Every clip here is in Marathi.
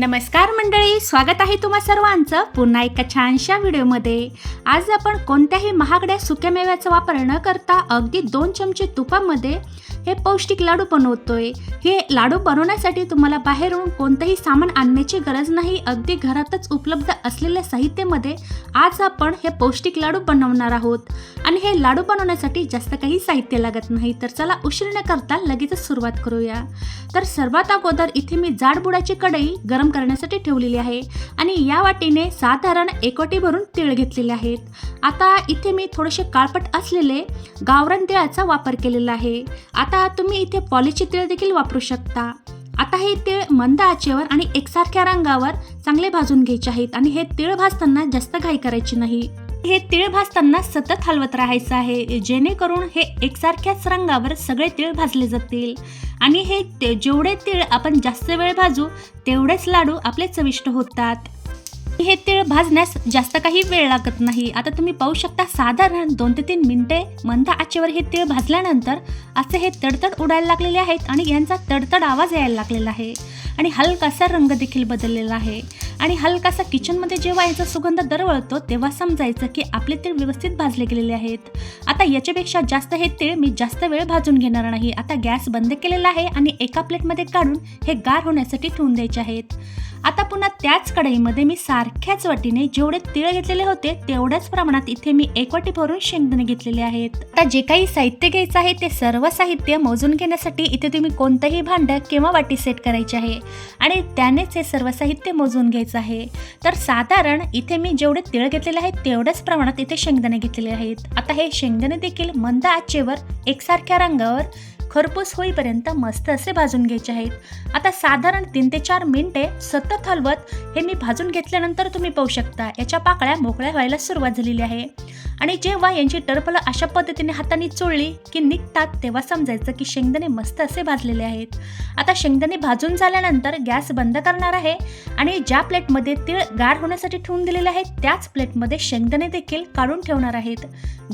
नमस्कार मंडळी स्वागत आहे तुम्हा सर्वांचं पुन्हा एका छानशा व्हिडिओमध्ये. आज आपण कोणत्याही महागड्या सुक्या मेव्याचा वापर न करता अगदी दोन चमचे तुपामध्ये हे पौष्टिक लाडू बनवतोय. हे लाडू बनवण्यासाठी तुम्हाला बाहेरून कोणतंही सामान आणण्याची गरज नाही. अगदी घरातच उपलब्ध असलेल्या साहित्यामध्ये आज आपण हे पौष्टिक लाडू बनवणार आहोत. आणि हे लाडू बनवण्यासाठी जास्त काही साहित्य लागत नाही. तर चला उशीर न करता लगेचच सुरुवात करूया. तर सर्वात अगोदर इथे मी जाडबुडाची कढई गरम करण्यासाठी ठेवलेली आहे. आणि या वाटीने साधारण एकवटी भरून तीळ घेतलेले आहेत. आता इथे मी थोडेसे काळपट असलेले गावरान तिळाचा वापर केलेला आहे. आता आता तुम्ही इथे पॉलीचे देखील वापरू शकता. आता हे तीळ मंद आचेवर आणि एकसारख्या रंगावर चांगले भाजून घ्यायचे आहेत आणि हे तीळ भाजताना जास्त घाई करायची नाही. हे तीळ भाजताना सतत हलवत राहायचं आहे जेणेकरून हे एकसारख्याच रंगावर सगळे तीळ भाजले जातील. आणि हे ते- जेवढे तीळ आपण जास्त वेळ भाजू तेवढेच लाडू आपले चविष्ट होतात. हे तीळ भाजण्यास जास्त काही वेळ लागत नाही. आता तुम्ही पाहू शकता साधारण दोन ते तीन मिनिटे मंद आचेवर हे तीळ भाजल्यानंतर असे हे तडतड उडायला लागलेले आहेत आणि यांचा तडतड आवाज यायला लागलेला आहे. आणि हलकासा रंग देखील बदललेला आहे. आणि हलकासा किचनमध्ये जेव्हा याचा सुगंध दरवळतो तेव्हा समजायचं की आपले तीळ व्यवस्थित भाजले गेलेले आहेत. आता याच्यापेक्षा जास्त हे तीळ मी जास्त वेळ भाजून घेणार नाही. आता गॅस बंद केलेला आहे आणि एका प्लेटमध्ये काढून हे गार होण्यासाठी ठेवून द्यायचे आहेत. आता पुन्हा त्याच कढईमध्ये मी सारख्याच वाटीने जेवढे तिळ घेतलेले होते तेवढ्याच प्रमाणात इथे मी एक वाटी भरून शेंगदाणे घेतलेले आहेत. आता जे काही साहित्य घ्यायचं आहे ते सर्व साहित्य मोजून घेण्यासाठी इथे तुम्ही कोणतंही भांड किंवा वाटी सेट करायची आहे. आणि त्यानेच हे सर्व साहित्य मोजून घ्यायचं आहे. तर साधारण इथे मी जेवढे तिळ घेतलेले आहेत तेवढ्याच प्रमाणात इथे शेंगदाणे घेतलेले आहेत. आता हे शेंगदाणे देखील मंद आचेवर एकसारख्या रंगावर खरपूस होईपर्यंत मस्त असे भाजून घ्यायचे आहेत. आता साधारण तीन ते चार मिनिटे सतत हलवत हे मी भाजून घेतल्यानंतर तुम्ही पाहू शकता याच्या पाकळ्या मोकळ्या व्हायला सुरुवात झालेली आहे. आणि जेव्हा यांची टरफलं अशा पद्धतीने हाताने चोळली की निघतात तेव्हा समजायचं की शेंगदाणे मस्त असे भाजलेले आहेत. आता शेंगदाणे भाजून झाल्यानंतर गॅस बंद करणार आहे आणि ज्या प्लेटमध्ये तीळ गार होण्यासाठी ठेवून दिलेले आहेत त्याच प्लेटमध्ये शेंगदाणे देखील काढून ठेवणार आहेत.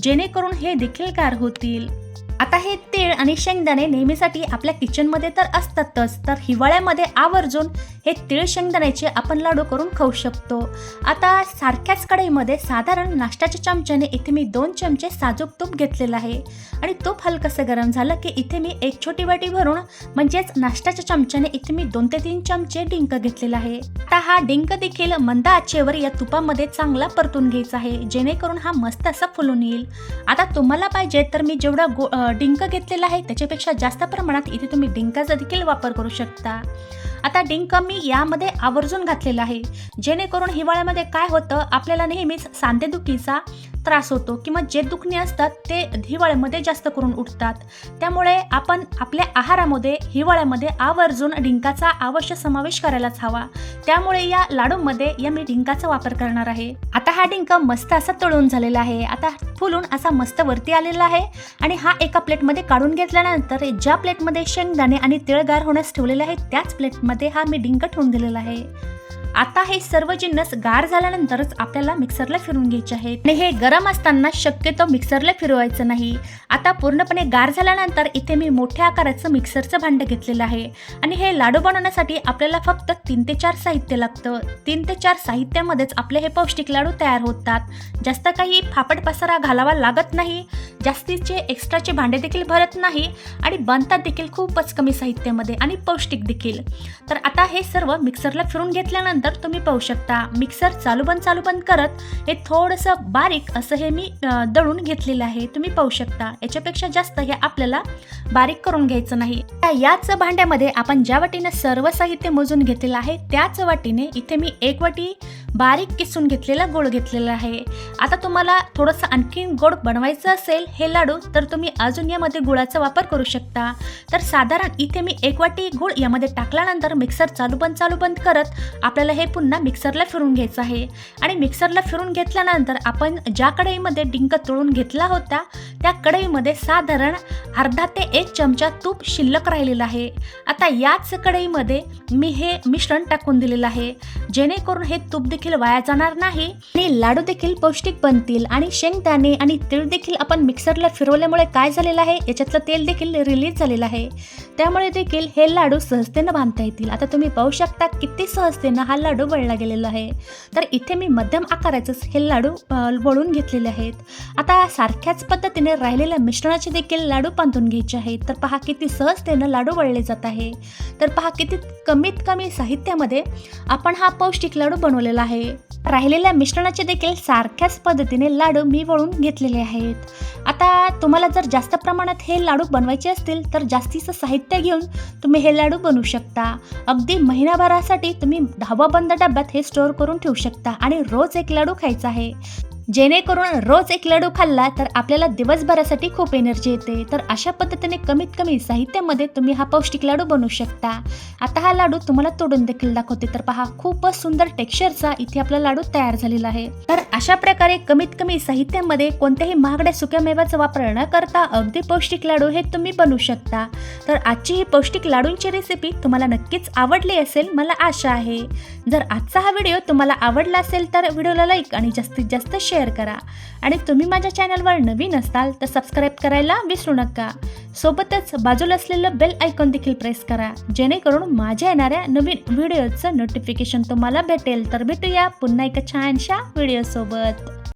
जेणेकरून हे देखील गार होतील. आता हे तीळ आणि शेंगदाणे नेहमीसाठी आपल्या किचनमध्ये तर असतातच तर हिवाळ्यामध्ये आवर्जून हे तीळ शेंगदाण्याचे आपण लाडू करून खाऊ शकतो. आता सारख्याच कढईमध्ये साधारण नाश्त्याच्या चमच्याने इथे मी दोन चमचे साजूक तूप घेतलेलं आहे. आणि तूप हलकंसं गरम झालं की इथे मी एक छोटी वाटी भरून म्हणजेच नाश्त्याच्या चमच्याने इथे मी दोन ते तीन चमचे डिंक घेतलेला आहे. आता हा डिंक देखील मंद आचेवर या तुपामध्ये चांगला परतून घ्यायचा आहे जेणेकरून हा मस्त असा फुलून येईल. आता तुम्हाला पाहिजे तर मी जेवढा गो डिंक घेतलेला आहे त्याच्यापेक्षा जास्त प्रमाणात इथे तुम्ही डिंकाचा देखील वापर करू शकता. आता डिंक मी यामध्ये आवर्जून घातलेला आहे. जेणेकरून हिवाळ्यामध्ये काय होतं आपल्याला नेहमीच सांधेदुखीचा त्रास होतो किंवा जे दुखणे असतात ते हिवाळ्यामध्ये जास्त करून उठतात. त्यामुळे आपण आपल्या आहारामध्ये हिवाळ्यामध्ये आवर्जून डिंकाचा अवश्य समावेश करायलाच हवा. त्यामुळे या लाडूमध्ये या मी डिंकाचा वापर करणार आहे. आता हा डिंक मस्त असा तळून झालेला आहे. आता फुलून असा मस्त वरती आलेला आहे आणि हा एका प्लेटमध्ये काढून घेतल्यानंतर ज्या प्लेटमध्ये शेंगदाणे आणि तिळगार होण्यास ठेवलेले आहे त्याच प्लेटमध्ये हा मी डिंक ठेवून दिलेला आहे. आता हे सर्व जिन्नस गार झाल्यानंतरच आपल्याला मिक्सरला फिरून घ्यायचे आहेत आणि हे गरम असताना शक्यतो मिक्सरला फिरवायचं नाही. आता पूर्णपणे गार झाल्यानंतर इथे मी मोठ्या आकाराचं मिक्सरचं भांडं घेतलेलं आहे. आणि हे लाडू बनवण्यासाठी आपल्याला फक्त तीन ते चार साहित्य लागतं. तीन ते चार साहित्यामध्येच आपले हे पौष्टिक लाडू तयार होतात. जास्त काही फापट पसारा घालावा लागत नाही. जास्तीचे एक्स्ट्राचे भांडे देखील भरत नाही. आणि बनतात देखील खूपच कमी साहित्यामध्ये आणि पौष्टिक देखील. तर आता हे सर्व मिक्सरला फिरून घेतल्यानंतर तुम्ही पाहू शकता. मिक्सर चालू बंद चालू बंद करत हे थोडंसं बारीक असं हे मी दळून घेतलेलं आहे. तुम्ही पाहू शकता. याच्यापेक्षा जास्त हे आपल्याला बारीक करून घ्यायचं नाही. याच भांड्यामध्ये आपण ज्या वाटीने सर्व साहित्य मोजून घेतलेलं आहे त्याच वाटीने इथे मी एक वाटी बारीक किसून घेतलेला गोड घेतलेला आहे. आता तुम्हाला थोडंसं आणखीन गोड बनवायचं असेल हे लाडू तर तुम्ही अजून यामध्ये गुळाचा वापर करू शकता. तर साधारण इथे मी एक वाटी गुळ यामध्ये टाकल्यानंतर मिक्सर चालू बंद चालू बंद करत आपल्याला हे पुन्हा मिक्सरला फिरून घ्यायचं आहे. आणि मिक्सरला फिरून घेतल्यानंतर आपण ज्या कढईमध्ये डिंक तळून घेतला होता त्या कढईमध्ये साधारण अर्धा ते एक चमचा तूप शिल्लक राहिलेला आहे. आता याच कढईमध्ये मी हे मिश्रण टाकून दिलेलं आहे. जेणेकरून हे तूप देखील वाया जाणार नाही. आणि लाडू देखील पौष्टिक बनतील आणि शेंगदाणे आणि तीळ देखील आपण मिक्सरला फिरवल्यामुळे काय झालेलं आहे? याच्यातलं तेल देखील रिलीज झालेलं आहे. त्यामुळे देखील हे लाडू सहजतेनं बांधता येतील. आता तुम्ही पाहू शकता किती सहजतेनं हा लाडू वळला गेलेला आहे. तर इथे मी मध्यम आकाराचेच हे लाडू वळून घेतलेले आहेत. आता सारख्याच पद्धतीने राहिलेल्या मिश्रणाचे देखील लाडू बांधून घ्यायचे आहेत. तर पहा किती सहजतेनं लाडू वळले जात आहे. तर पहा किती कमीत कमी साहित्यामध्ये आपण हा पौष्टिक लाडू बनवलेला आहे. राहिलेल्या मिश्रणाचे देखील सारख्याच पद्धतीने लाडू मी वळून घेतलेले आहेत. आता तुम्हाला जर जास्त प्रमाणात हे लाडू बनवायचे असतील तर जास्तीचं साहित्य घेऊन तुम्ही हे लाडू बनवू शकता. अगदी महिनाभरासाठी तुम्ही दहावा बंद डब्यात हे स्टोअर करून ठेवू शकता आणि रोज एक लाडू खायचा आहे. जेणेकरून रोज एक लाडू खाल्ला तर आपल्याला दिवसभरासाठी खूप एनर्जी येते. तर अशा पद्धतीने कमीत कमी साहित्यामध्ये तुम्ही हा पौष्टिक लाडू बनवू शकता. आता हा लाडू तुम्हाला तोडून देखील दाखवते. तर पहा खूपच सुंदर टेक्स्चरचा इथे आपला लाडू तयार झालेला आहे. तर अशा प्रकारे कमीत कमी साहित्यामध्ये कोणत्याही महागड्या सुक्या मेव्याचा वापर न करता अगदी पौष्टिक लाडू हे तुम्ही बनवू शकता. तर आजची ही पौष्टिक लाडूंची रेसिपी तुम्हाला नक्कीच आवडली असेल मला आशा आहे. जर आजचा हा व्हिडिओ तुम्हाला आवडला असेल तर व्हिडिओला लाईक आणि जास्तीत जास्त शेअर करा. आणि तुम्ही माझ्या चॅनलवर नवीन असाल तर सबस्क्राईब करायला विसरू नका. सोबतच बाजूला असलेलं बेल आयकॉन देखील प्रेस करा. जेणेकरून माझ्या येणाऱ्या नवीन व्हिडिओचं नोटिफिकेशन तुम्हाला भेटेल. तर भेटूया पुन्हा एका छानशा व्हिडिओसोबत